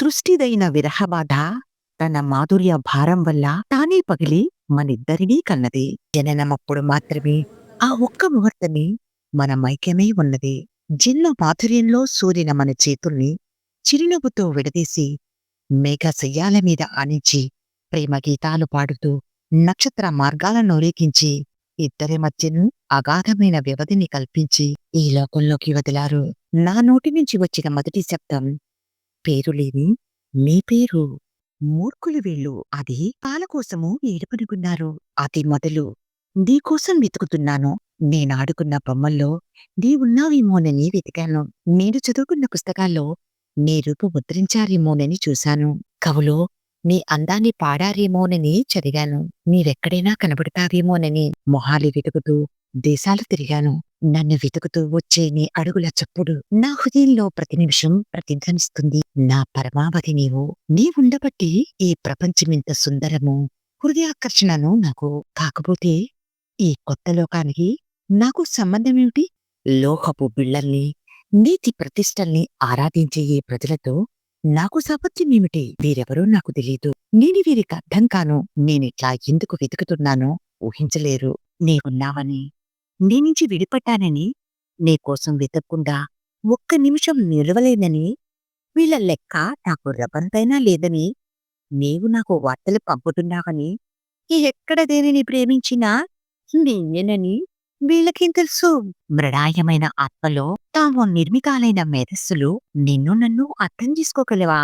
సృష్టిదైన విరహబాధ తన మాధుర్య భారం వల్ల తానే పగిలి మనిద్దరినీ కన్నది. జననమప్పుడు మాత్రమే ఆ ఒక్క ముహూర్తమే మన మైక్యమే ఉన్నది. జిన్న మాధుర్యంలో సూర్యన మన చేతుల్ని చిరునవ్వుతో విడదీసి మేఘ శయ్యాల మీద ఆనించి ప్రేమ గీతాలు పాడుతూ నక్షత్ర మార్గాలను రేకించి ఇద్దరి మధ్యను అగాధమైన వ్యవధిని కల్పించి ఈ లోకంలోకి వదిలారు. నా నోటి నుంచి వచ్చిన మొదటి శబ్దం పేరులేని మీ పేరు. మూర్ఖులు వీళ్ళు. అది పాలకోసము ఏడుపనుకున్నారు. అది మొదలు నీకోసం వెతుకుతున్నాను. నేనాడుకున్న బొమ్మల్లో నీవున్నావేమోనని వెతికాను. నేను చదువుకున్న పుస్తకాల్లో నీ రూపు ముద్రించారేమోనని చూశాను. కవులో నీ అందాన్ని పాడారేమోనని చదివాను. నీవెక్కడైనా కనబడతావేమోనని మొహాలి వెతుకుతూ దేశాలు తిరిగాను. నన్ను వెతుకుతూ వచ్చే నీ అడుగుల చప్పుడు నా హృదయంలో ప్రతి నిమిషం ప్రతిధ్వనిస్తుంది. నా పరమావధి నీవు. నీవుండబట్టి ఈ ప్రపంచమింత సుందరము. హృదయాకర్షణను నాకు కాకపోతే ఈ కొత్త లోకానికి నాకు సంబంధమేమిటి లోహపు బిళ్ళల్ని నీతి ప్రతిష్టల్ని ఆరాధించే ఈ ప్రజలతో నాకు సాపత్యమేమిటి వీరెవరో నాకు తెలియదు నేను వీరికి అర్థం కాను. నేనిట్లా ఎందుకు వెతుకుతున్నానో ఊహించలేరు. నీవున్నావని నీ నుంచి విడిపట్టానని నీకోసం వెతక్కుండా ఒక్క నిమిషం నిలవలేదని వీళ్ళ లెక్క నాకు రబంతైనా లేదని నీవు నాకు వార్తలు పంపుతున్నావని ఎక్కడ దేనిని ప్రేమించినా నేనేనని వీళ్ళకేం తెలుసు? మృడాయమైన ఆత్మలో తాము నిర్మికాలైన మేధస్సులు నిన్ను నన్ను అర్థం చేసుకోగలవా?